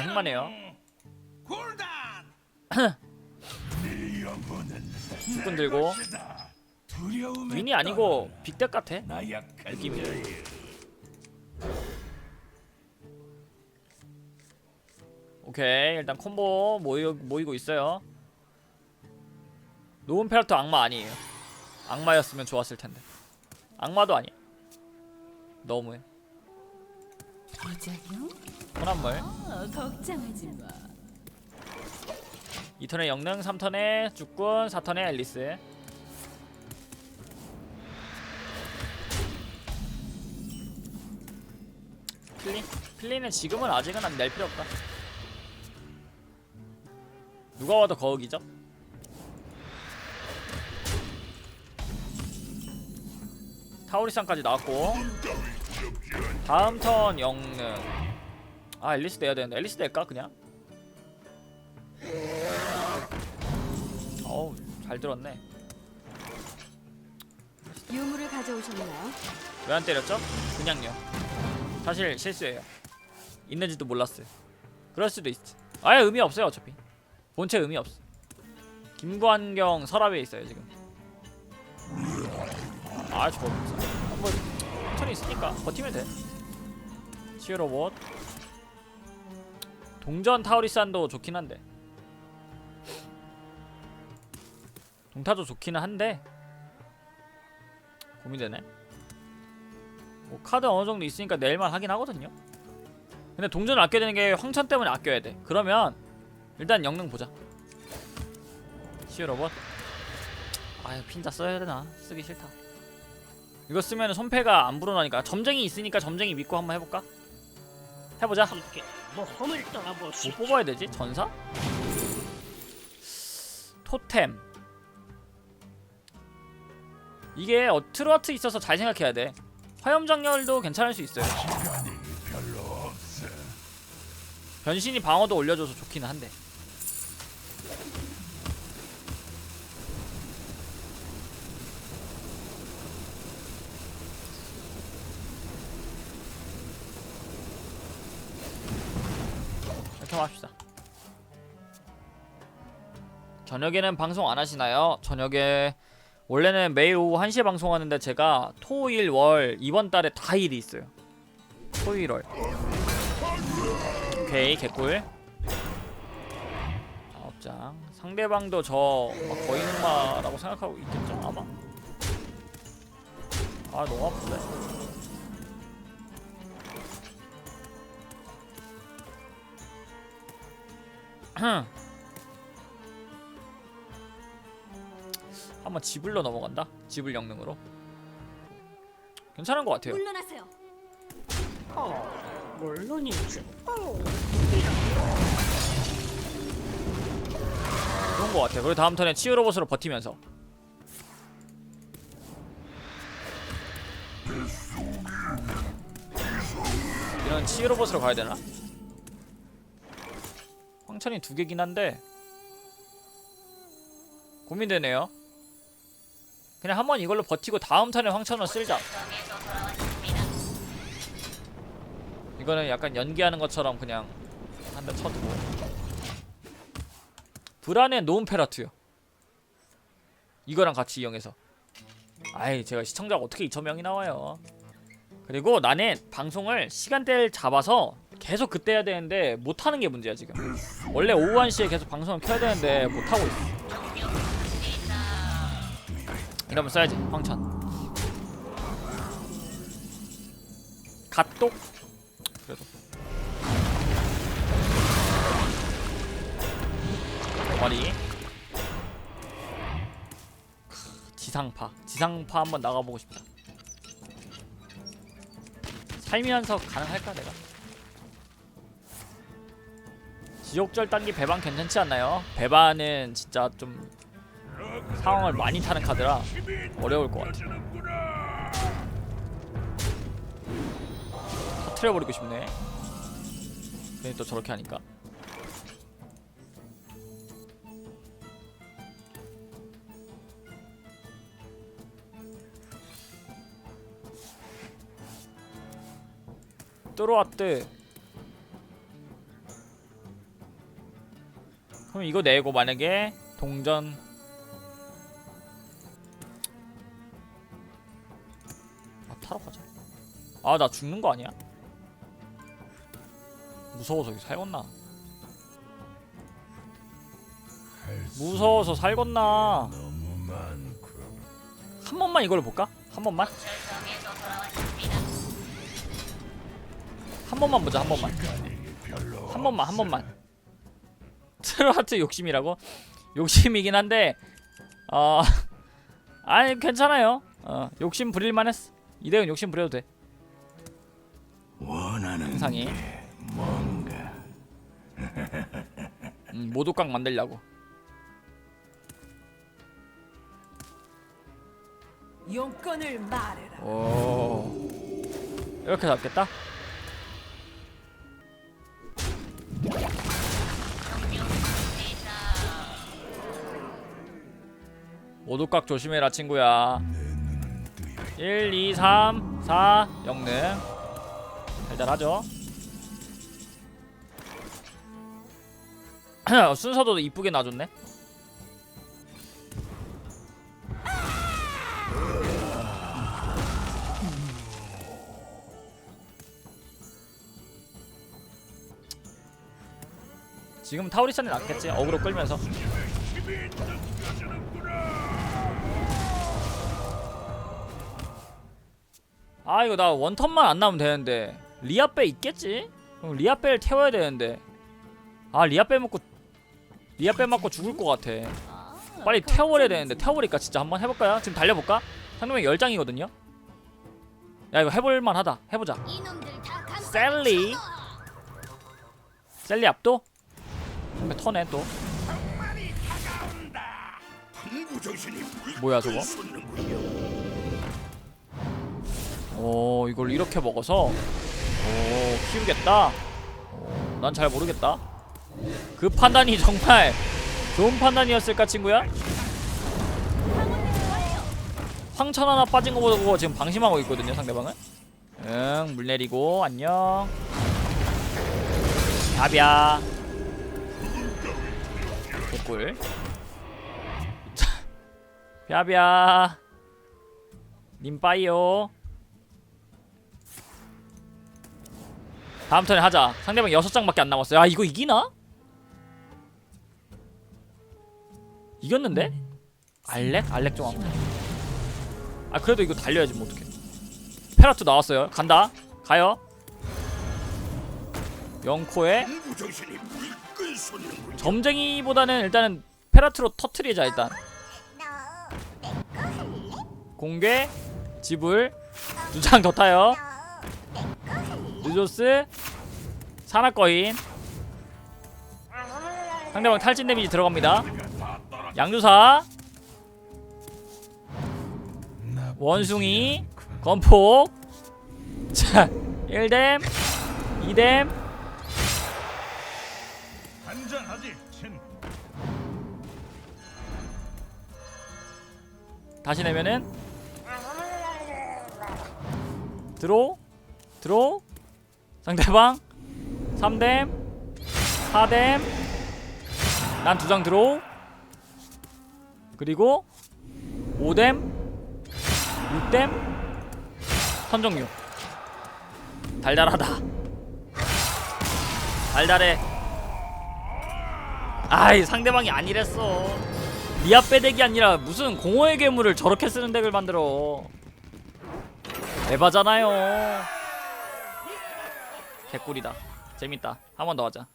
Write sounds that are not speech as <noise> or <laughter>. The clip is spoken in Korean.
일단. 굴단 죽군 들고 윈이 아니고 빅덱 같아. 느낌이. 오케이 일단 콤보 모이, 모이고 있어요. 노은 페라토 악마 아니에요. 악마였으면 좋았을 텐데. 악마도 아니야. 너무해. 부작용? 혼합물. 어, 걱정하지 마. 2턴에 영능, 3턴에 죽군, 4턴에 앨리스. 필리? 필리는 지금은 아직은 안 낼 필요 없다. 누가 와도 거기죠? 타오리산까지 나왔고 다음 턴 영능. 아 앨리스 내야 되는데. 앨리스 낼까 그냥? 어우 잘 들었네. 유물을 가져오셨나요? 왜 안 때렸죠? 그냥요. 사실 실수예요. 있는지도 몰랐어요. 그럴 수도 있지. 아예 의미 없어요 어차피. 본체 의미 없어. 김관경 서랍에 있어요 지금. 아 저거 뭐 천천히 있으니까 버티면 돼 치유 로 봇 동전 타우리산도 좋긴 한데 동타도 좋기는 한데 고민되네 뭐 카드 어느 정도 있으니까 내일만 하긴 하거든요. 근데 동전을 아껴야 되는 게 황천 때문에 아껴야 돼. 그러면 일단 영능 보자. 시어 로봇. 아유 핀자 써야 되나? 쓰기 싫다. 이거 쓰면 손패가 안 불어나니까 점쟁이 있으니까 점쟁이 믿고 한번 해볼까? 해보자. 함께 모험을 뭐 떠나보시죠. 뽑아야 되지? 전사? 토템. 이게 어, 트로아트 있어서 잘 생각해야 돼. 화염장렬도 괜찮을 수 있어요. 변신이 방어도 올려줘서 좋기는 한데. 저녁에는 방송 안 하시나요? 저녁에 원래는 매일 오후 1시에 방송하는데 제가 토 일 월 이번 달에 다 일이 있어요. 토 일 월. 오케이 개꿀. 아홉 장. 상대방도 저막 거의 흑마라고 생각하고 있겠죠 아마. 아 너무 아픈데. <clears throat> 한번 지불로 넘어간다. 지불 영능으로. 괜찮은 것 같아요. 물러나세요. 어, 물론이죠. 좋은 것 같아요. 그리고 다음 턴에 치유 로봇으로 버티면서. 이런 치유 로봇으로 가야 되나? 황천이 두 개긴 한데 고민되네요. 그냥 한 번 이걸로 버티고 다음 턴에 황천을 쓸자. 이거는 약간 연기하는 것처럼 그냥 한 대 쳐두고. 불안의 노은페라투요. 이거랑 같이 이용해서. 아이 제가 시청자가 어떻게 2,000명이 나와요. 그리고 나는 방송을 시간대를 잡아서 계속 그때 해야 되는데 못하는 게 문제야 지금. 원래 오후 1시에 계속 방송을 켜야 되는데 못하고 있어. 이러면 써야지 황천. 갓독? 그래도. 머리 지상파 지상파 한번 나가보고 싶다 살면서 가능할까 내가 지옥절 단기 배반 괜찮지 않나요? 배반은 진짜 좀 상황을 많이 타는 카드라 어려울 것 같아. 터트려버리고 싶네. 괜히 또 저렇게 하니까. 뚜루아뜨 그럼 이거 내고 만약에 동전 아 나 죽는 거 아니야? 무서워서 살겄나? 무서워서 살겄나? 한 번만 이걸 볼까? 한 번만? 한 번만 보자 한 번만. 한 번만 한 번만. <laughs> 트로하트 욕심이라고? 욕심이긴 한데 어 <laughs> 아니 괜찮아요. 어 욕심 부릴만 했어. 이대은 욕심 부려도 돼 원하는 세상에. 뭔가. <laughs> 음, 모독각 만들려고. 용건을 말해라. 오. 이렇게 잡겠다? 모독각 조심해라 친구야. 내 눈은 뜨여 1, 2, 3, 4 영능 달달하죠? 순서도 이쁘게 놔줬네? 지금 타우리산이 낫겠지? 어그로 끌면서. 아 이거 나 원턴만 안 나오면 되는데 리아빼 있겠지? 그럼 리아빼를 태워야 되는데 아 리아빼 먹고 리아빼 맞고 죽을 것 같아 빨리 태워버려야 되는데 태워버릴까 진짜 한번 해볼까요? 지금 달려볼까? 상대방이 10장이거든요? 야 이거 해볼만 하다 해보자 셀리 셀리 압도? 근데 터네 또 뭐야 저거? 오 이걸 이렇게 먹어서 오 키우겠다. 난 잘 모르겠다. 그 판단이 정말 좋은 판단이었을까 친구야? 황천 하나 빠진 거 보고 지금 방심하고 있거든요 상대방은. 응 물 내리고 안녕. 답이야. 개꿀 자, 벼벼 님 빠이요 다음 턴에 하자. 상대방 6장밖에 안 남았어요. 아 이거 이기나? 이겼는데? 알렉? 알렉 좀 아무튼 아 그래도 이거 달려야지 뭐 어떡해. 페라투 나왔어요. 간다. 가요. 영코에 점쟁이보다는 일단은 페라트로 터트리자 일단. 공개 지불. 두 장 더 타요 느조스 산악거인. 상대방 탈진 데미지 들어갑니다. 양주사. 원숭이 건폭 자 1댐 2댐. 한잔하지 친 다시 내면은. 드로 드로 상대방 3댐 4댐 난 두장 드로 그리고 5댐 6댐 선정류 달달하다. 달달해. 아이 상대방이 아니랬어. 리아 빼대기 아니라 무슨 공허의 괴물을 저렇게 쓰는 덱을 만들어. 에바잖아요 개꿀이다. 재밌다. 한 번 더 하자